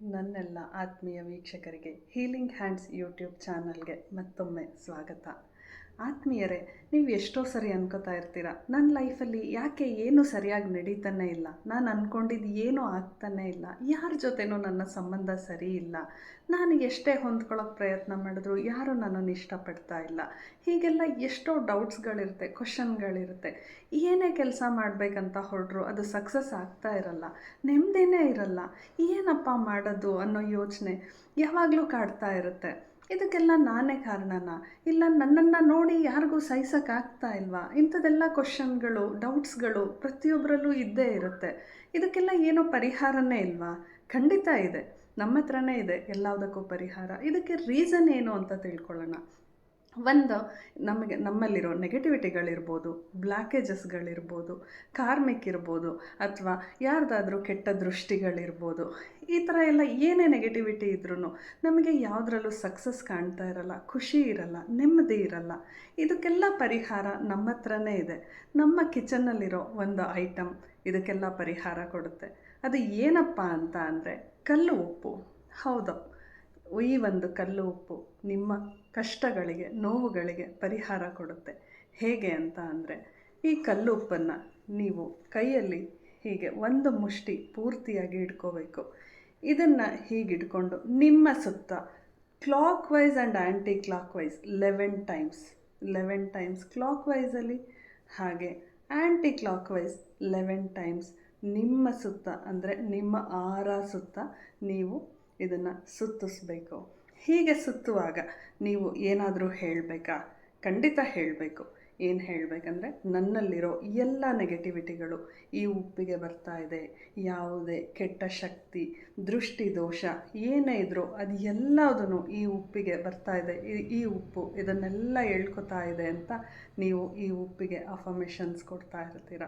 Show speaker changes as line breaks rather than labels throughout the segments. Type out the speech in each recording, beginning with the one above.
ನನ್ನೆಲ್ಲ ಆತ್ಮೀಯ ವೀಕ್ಷಕರಿಗೆ ಹೀಲಿಂಗ್ ಹ್ಯಾಂಡ್ಸ್ ಯೂಟ್ಯೂಬ್ ಚಾನಲ್ಗೆ ಮತ್ತೊಮ್ಮೆ ಸ್ವಾಗತ. ಆತ್ಮೀಯರೇ, ನೀವು ಎಷ್ಟೋ ಸರಿ ಅನ್ಕೋತಾ ಇರ್ತೀರ. ನನ್ನ ಲೈಫಲ್ಲಿ ಯಾಕೆ ಏನು ಸರಿಯಾಗಿ ನಡೀತಾನೆ ಇಲ್ಲ? ನಾನು ಅಂದ್ಕೊಂಡಿದ್ದು ಏನೂ ಆಗ್ತಾನೆ ಇಲ್ಲ? ಯಾರ ಜೊತೆನೂ ನನ್ನ ಸಂಬಂಧ ಸರಿ ಇಲ್ಲ. ನಾನು ಎಷ್ಟೇ ಹೊಂದ್ಕೊಳ್ಳೋಕೆ ಪ್ರಯತ್ನ ಮಾಡಿದ್ರು ಯಾರೂ ನನ್ನನ್ನು ಇಷ್ಟಪಡ್ತಾ ಇಲ್ಲ. ಹೀಗೆಲ್ಲ ಎಷ್ಟೋ ಡೌಟ್ಸ್ಗಳಿರುತ್ತೆ, ಕ್ವಶನ್ಗಳಿರುತ್ತೆ. ಏನೇ ಕೆಲಸ ಮಾಡಬೇಕಂತ ಹೊರಡ್ರು ಅದು ಸಕ್ಸಸ್ ಆಗ್ತಾ ಇರಲ್ಲ. ನೆಮ್ಮದಿನೇ ಇರಲ್ಲ. ಏನಪ್ಪ ಮಾಡೋದು ಅನ್ನೋ ಯೋಚನೆ ಯಾವಾಗಲೂ ಕಾಡ್ತಾ ಇರುತ್ತೆ. ಇದಕ್ಕೆಲ್ಲ ನಾನೇ ಕಾರಣನ? ಇಲ್ಲ, ನನ್ನನ್ನು ನೋಡಿ ಯಾರಿಗೂ ಸಹಿಸೋಕ್ಕಾಗ್ತಾ ಇಲ್ವಾ? ಇಂಥದೆಲ್ಲ ಕ್ವಶನ್ಗಳು ಡೌಟ್ಸ್ಗಳು ಪ್ರತಿಯೊಬ್ಬರಲ್ಲೂ ಇದ್ದೇ ಇರುತ್ತೆ. ಇದಕ್ಕೆಲ್ಲ ಏನೋ ಪರಿಹಾರನೇ ಇಲ್ವಾ? ಖಂಡಿತ ಇದೆ. ನಮ್ಮ ಹತ್ರನೇ ಇದೆ. ಎಲ್ಲದಕ್ಕೂ ಪರಿಹಾರ. ಇದಕ್ಕೆ ರೀಸನ್ ಏನು ಅಂತ ತಿಳ್ಕೊಳ್ಳೋಣ. ಒಂದು ನಮಗೆ ನಮ್ಮಲ್ಲಿರೋ ನೆಗೆಟಿವಿಟಿಗಳಿರ್ಬೋದು ಬ್ಲ್ಯಾಕೇಜಸ್ಗಳಿರ್ಬೋದು ಕಾರ್ಮಿಕ್ ಇರ್ಬೋದು ಅಥವಾ ಯಾರ್ದಾದ್ರೂ ಕೆಟ್ಟ ದೃಷ್ಟಿಗಳಿರ್ಬೋದು, ಈ ಥರ ಎಲ್ಲ ಏನೇ ನೆಗೆಟಿವಿಟಿ ಇದ್ರೂ ನಮಗೆ ಯಾವುದ್ರಲ್ಲೂ ಸಕ್ಸಸ್ ಕಾಣ್ತಾ ಇರಲ್ಲ, ಖುಷಿ ಇರಲ್ಲ, ನೆಮ್ಮದಿ ಇರಲ್ಲ. ಇದಕ್ಕೆಲ್ಲ ಪರಿಹಾರ ನಮ್ಮ ಹತ್ರನೇ ಇದೆ. ನಮ್ಮ ಕಿಚನ್ನಲ್ಲಿರೋ ಒಂದು ಐಟಮ್ ಇದಕ್ಕೆಲ್ಲ ಪರಿಹಾರ ಕೊಡುತ್ತೆ. ಅದು ಏನಪ್ಪ ಅಂತ ಅಂದರೆ ಕಲ್ಲು ಉಪ್ಪು. ಹೌದು. ಈ ಒಂದು ಕಲ್ಲು ಉಪ್ಪು ನಿಮ್ಮ ಕಷ್ಟಗಳಿಗೆ, ನೋವುಗಳಿಗೆ ಪರಿಹಾರ ಕೊಡುತ್ತೆ. ಹೇಗೆ ಅಂತ ಅಂದರೆ, ಈ ಕಲ್ಲು ಉಪ್ಪನ್ನು ನೀವು ಕೈಯಲ್ಲಿ ಹೀಗೆ ಒಂದು ಮುಷ್ಟಿ ಪೂರ್ತಿಯಾಗಿ ಇಟ್ಕೋಬೇಕು. ಇದನ್ನು ಹೀಗೆ ನಿಮ್ಮ ಸುತ್ತ clockwise and anticlockwise eleven times eleven times clock ವೈಸಲ್ಲಿ ಹಾಗೆ anticlockwise eleven times ನಿಮ್ಮ ಸುತ್ತ ಅಂದರೆ ನಿಮ್ಮ ಆರ ಸುತ್ತ ನೀವು ಇದನ್ನು ಸುತ್ತಿಸ್ಬೇಕು. ಹೀಗೆ ಸುತ್ತುವಾಗ ನೀವು ಏನಾದರೂ ಹೇಳಬೇಕಾ? ಖಂಡಿತ ಹೇಳಬೇಕು. ಏನು ಹೇಳಬೇಕಂದ್ರೆ ನನ್ನಲ್ಲಿರೋ ಎಲ್ಲ ನೆಗೆಟಿವಿಟಿಗಳು ಈ ಉಪ್ಪಿಗೆ ಬರ್ತಾ ಇದೆ. ಯಾವುದೇ ಕೆಟ್ಟ ಶಕ್ತಿ, ದೃಷ್ಟಿ ದೋಷ ಏನೇ ಇದ್ರೂ ಅದು ಎಲ್ಲದೂ ಈ ಉಪ್ಪಿಗೆ ಬರ್ತಾ ಇದೆ. ಈ ಉಪ್ಪು ಇದನ್ನೆಲ್ಲ ಹೇಳ್ಕೊತಾ ಇದೆ ಅಂತ ನೀವು ಈ ಉಪ್ಪಿಗೆ ಅಫರ್ಮೇಷನ್ಸ್ ಕೊಡ್ತಾ ಇರ್ತೀರ.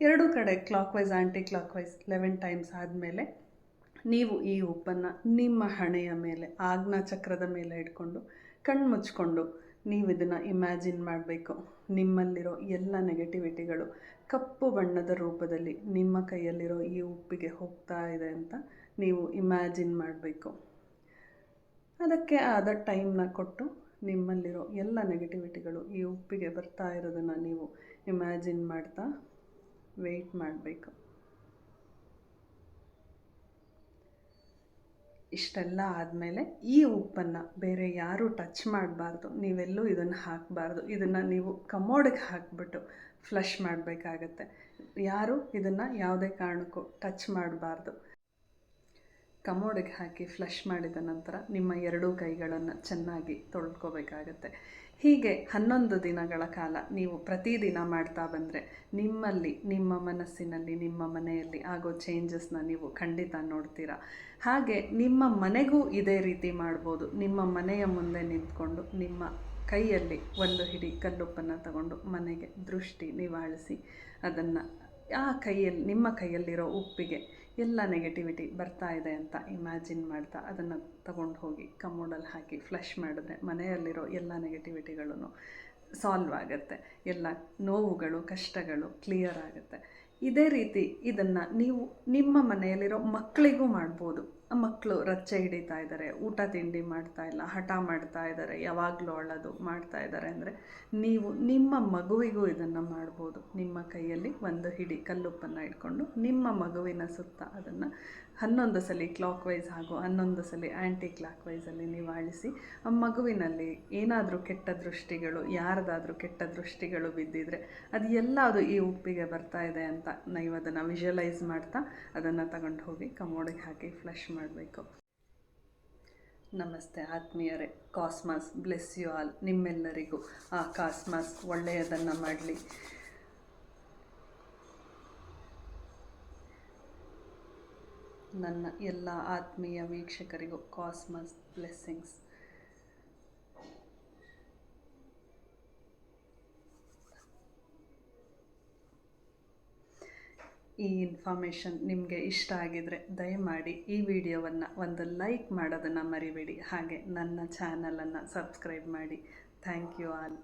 ಎರಡೂ ಕಡೆ clockwise anticlockwise eleven times ಆದಮೇಲೆ ನೀವು ಈ ಉಪ್ಪನ್ನು ನಿಮ್ಮ ಹಣೆಯ ಮೇಲೆ, ಆಜ್ಞಾ ಚಕ್ರದ ಮೇಲೆ ಇಟ್ಕೊಂಡು, ಕಣ್ಣು ಮುಚ್ಕೊಂಡು ನೀವು ಇದನ್ನು ಇಮ್ಯಾಜಿನ್ ಮಾಡಬೇಕು. ನಿಮ್ಮಲ್ಲಿರೋ ಎಲ್ಲ ನೆಗೆಟಿವಿಟಿಗಳು ಕಪ್ಪು ಬಣ್ಣದ ರೂಪದಲ್ಲಿ ನಿಮ್ಮ ಕೈಯಲ್ಲಿರೋ ಈ ಉಪ್ಪಿಗೆ ಹೋಗ್ತಾ ಇದೆ ಅಂತ ನೀವು ಇಮ್ಯಾಜಿನ್ ಮಾಡಬೇಕು. ಅದಕ್ಕೆ ಆದ ಟೈಮ್ನ ಕೊಟ್ಟು ನಿಮ್ಮಲ್ಲಿರೋ ಎಲ್ಲ ನೆಗೆಟಿವಿಟಿಗಳು ಈ ಉಪ್ಪಿಗೆ ಬರ್ತಾ ಇರೋದನ್ನು ನೀವು ಇಮ್ಯಾಜಿನ್ ಮಾಡ್ತಾ ವೆಯ್ಟ್ ಮಾಡಬೇಕು. ಇಷ್ಟೆಲ್ಲ ಆದಮೇಲೆ ಈ ಉಪ್ಪನ್ನು ಬೇರೆ ಯಾರೂ ಟಚ್ ಮಾಡಬಾರ್ದು. ನೀವೆಲ್ಲೂ ಇದನ್ನು ಹಾಕಬಾರ್ದು. ಇದನ್ನು ನೀವು ಕಮೋಡಿಗೆ ಹಾಕಿಬಿಟ್ಟು ಫ್ಲಶ್ ಮಾಡಬೇಕಾಗತ್ತೆ. ಯಾರು ಇದನ್ನು ಯಾವುದೇ ಕಾರಣಕ್ಕೂ ಟಚ್ ಮಾಡಬಾರ್ದು. ಕಮೋಡಿಗೆ ಹಾಕಿ ಫ್ಲಶ್ ಮಾಡಿದ ನಂತರ ನಿಮ್ಮ ಎರಡೂ ಕೈಗಳನ್ನು ಚೆನ್ನಾಗಿ ತೊಳ್ಕೊಬೇಕಾಗತ್ತೆ. ಹೀಗೆ ಹನ್ನೊಂದು ದಿನಗಳ ಕಾಲ ನೀವು ಪ್ರತಿದಿನ ಮಾಡ್ತಾ ಬಂದರೆ ನಿಮ್ಮಲ್ಲಿ, ನಿಮ್ಮ ಮನಸ್ಸಿನಲ್ಲಿ, ನಿಮ್ಮ ಮನೆಯಲ್ಲಿ ಆಗೋ ಚೇಂಜಸ್ನ ನೀವು ಖಂಡಿತ ನೋಡ್ತೀರಾ. ಹಾಗೆ ನಿಮ್ಮ ಮನೆಗೂ ಇದೇ ರೀತಿ ಮಾಡ್ಬೋದು. ನಿಮ್ಮ ಮನೆಯ ಮುಂದೆ ನಿಂತ್ಕೊಂಡು ನಿಮ್ಮ ಕೈಯಲ್ಲಿ ಒಂದು ಹಿಡಿ ಕಲ್ಲುಪ್ಪನ್ನು ತಗೊಂಡು ಮನೆಗೆ ದೃಷ್ಟಿ ನಿವಾಳಿಸಿ ಅದನ್ನು ಆ ಕೈಯಲ್ಲಿ, ನಿಮ್ಮ ಕೈಯಲ್ಲಿರೋ ಉಪ್ಪಿಗೆ ಎಲ್ಲ ನೆಗೆಟಿವಿಟಿ ಬರ್ತಾ ಇದೆ ಅಂತ ಇಮ್ಯಾಜಿನ್ ಮಾಡ್ತಾ ಅದನ್ನು ತಗೊಂಡು ಹೋಗಿ ಕಮೋಡಲ್ಲಿ ಹಾಕಿ ಫ್ಲಶ್ ಮಾಡಿದ್ರೆ ಮನೆಯಲ್ಲಿರೋ ಎಲ್ಲ ನೆಗೆಟಿವಿಟಿಗಳೂ ಸಾಲ್ವ್ ಆಗುತ್ತೆ. ಎಲ್ಲ ನೋವುಗಳು, ಕಷ್ಟಗಳು ಕ್ಲಿಯರ್ ಆಗುತ್ತೆ. ಇದೇ ರೀತಿ ಇದನ್ನು ನೀವು ನಿಮ್ಮ ಮನೆಯಲ್ಲಿರೋ ಮಕ್ಕಳಿಗೂ ಮಾಡ್ಬೋದು. ಮಕ್ಕಳು ರಚ್ಚೆ ಹಿಡಿತಾ ಇದ್ದಾರೆ, ಊಟ ತಿಂಡಿ ಮಾಡ್ತಾ ಇಲ್ಲ, ಹಠ ಮಾಡ್ತಾ ಇದ್ದಾರೆ, ಯಾವಾಗಲೂ ಅಳೋದು ಮಾಡ್ತಾ ಇದ್ದಾರೆ ಅಂದರೆ ನೀವು ನಿಮ್ಮ ಮಗುವಿಗೂ ಇದನ್ನು ಮಾಡ್ಬೋದು. ನಿಮ್ಮ ಕೈಯಲ್ಲಿ ಒಂದು ಹಿಡಿ ಕಲ್ಲುಪ್ಪನ್ನು ಇಟ್ಕೊಂಡು ನಿಮ್ಮ ಮಗುವಿನ ಸುತ್ತ ಅದನ್ನು ಹನ್ನೊಂದು ಸಲ ಕ್ಲಾಕ್ ವೈಸ್ ಹಾಗೂ ಹನ್ನೊಂದು ಸಲ ಆ್ಯಂಟಿ ಕ್ಲಾಕ್ ವೈಸಲ್ಲಿ ನಿವಾಳಿಸಿ ಆ ಮಗುವಿನಲ್ಲಿ ಏನಾದರೂ ಕೆಟ್ಟ ದೃಷ್ಟಿಗಳು, ಯಾರದಾದರೂ ಕೆಟ್ಟ ದೃಷ್ಟಿಗಳು ಬಿದ್ದಿದ್ರೆ ಅದು ಎಲ್ಲದು ಈ ಉಪ್ಪಿಗೆ ಬರ್ತಾ ಇದೆ ಅಂತ ನೀವು ಅದನ್ನು ವಿಜುವಲೈಸ್ ಮಾಡ್ತಾ ಅದನ್ನು ತಗೊಂಡು ಹೋಗಿ ಕಮೋಡಿಗೆ ಹಾಕಿ ಫ್ಲಶ್ ಮಾಡಬೇಕು. ನಮಸ್ತೆ ಆತ್ಮೀಯರೇ. ಕಾಸ್ಮಾಸ್ ಬ್ಲೆಸ್ ಯು ಆಲ್ ನಿಮ್ಮೆಲ್ಲರಿಗೂ. ಆ ಕಾಸ್ಮಾಸ್ ಒಳ್ಳೆಯದನ್ನು ಮಾಡಲಿ. ನನ್ನ ಎಲ್ಲ ಆತ್ಮೀಯ ವೀಕ್ಷಕರಿಗೂ ಕಾಸ್ಮಸ್ ಬ್ಲೆಸ್ಸಿಂಗ್ಸ್. ಈ ಇನ್ಫಾರ್ಮೇಷನ್ ನಿಮಗೆ ಇಷ್ಟ ಆಗಿದರೆ ದಯಮಾಡಿ ಈ ವಿಡಿಯೋವನ್ನು ಒಂದು ಲೈಕ್ ಮಾಡೋದನ್ನು ಮರಿಬೇಡಿ. ಹಾಗೆ ನನ್ನ ಚಾನಲನ್ನು ಸಬ್ಸ್ಕ್ರೈಬ್ ಮಾಡಿ. Thank you all